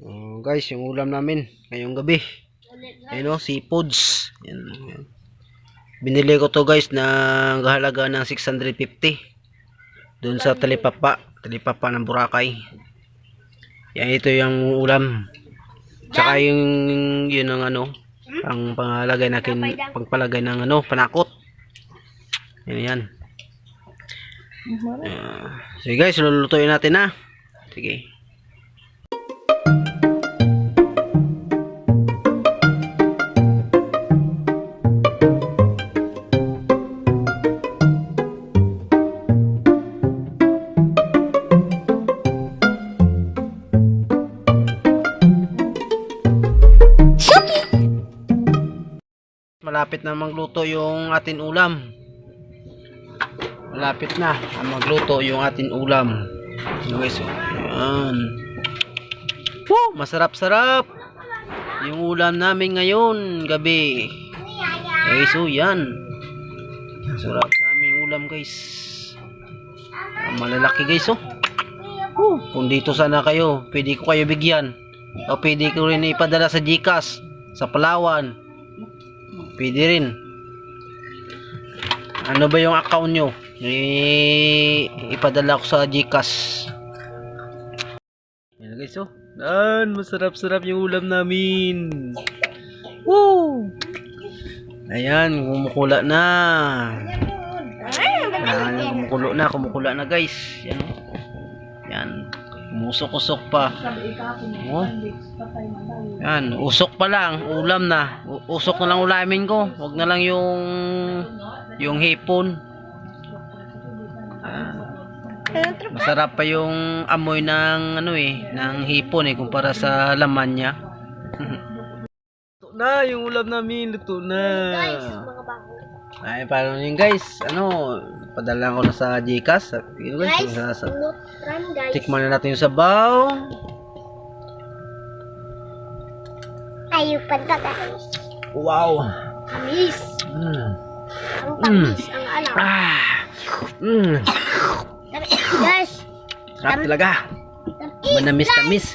Oh, guys, yung ulam namin ngayong gabi. Ayun o, seafoods. Yan, yan. Binili ko to guys ng halaga ng 650. Doon sa Talipapa. Talipapa ng Boracay. Yan, ito yung ulam. Tsaka yung, yun ang ano, ang pangalagay natin, pagpalagay ng ano, panakot. Yan yan. Ah, sige guys, lulutuin natin na. Sige. Malapit na magluto yung atin ulam. Malapit na magluto yung atin ulam. Guys, oh. Ayan. Woo! Masarap-sarap! Yung ulam namin ngayon, gabi. Guys, oh, yan. Sarap naming ulam, guys. Malalaki, guys, oh. Oh, kung dito sana kayo, pwede ko kayo bigyan. O pwede ko rin ipadala sa Gcash, sa Palawan. Pwede rin. Ano ba yung account nyo? I ipadala ko sa Gcash. Yan guys, oh. Dan, masarap-sarap yung ulam namin. Woo! Ayan, kumukula na. Ayan, kumukulo na, kumukula na guys. Yan. Yan. Umusok-usok pa. Oh. Yan, usok pa lang, ulam na. Usok na lang ulamin ko. Huwag na lang yung yung hipon. Ah, masarap pa yung amoy ng ano eh, ng hipon eh kumpara sa laman niya. na yung ulam namin, luto na. Mga bago. Ay, paano yun guys? Ano, padala ko na sa Gcash. Yun guys, Guys, sa, sa, ulot run guys. tikman na natin yung sabaw. Ayaw pa guys. Wow. Tamis. Mm. Ang tamis ang alam. Ah. Mm. Guys. Sarap talaga. Tamis Manamis guys. tamis.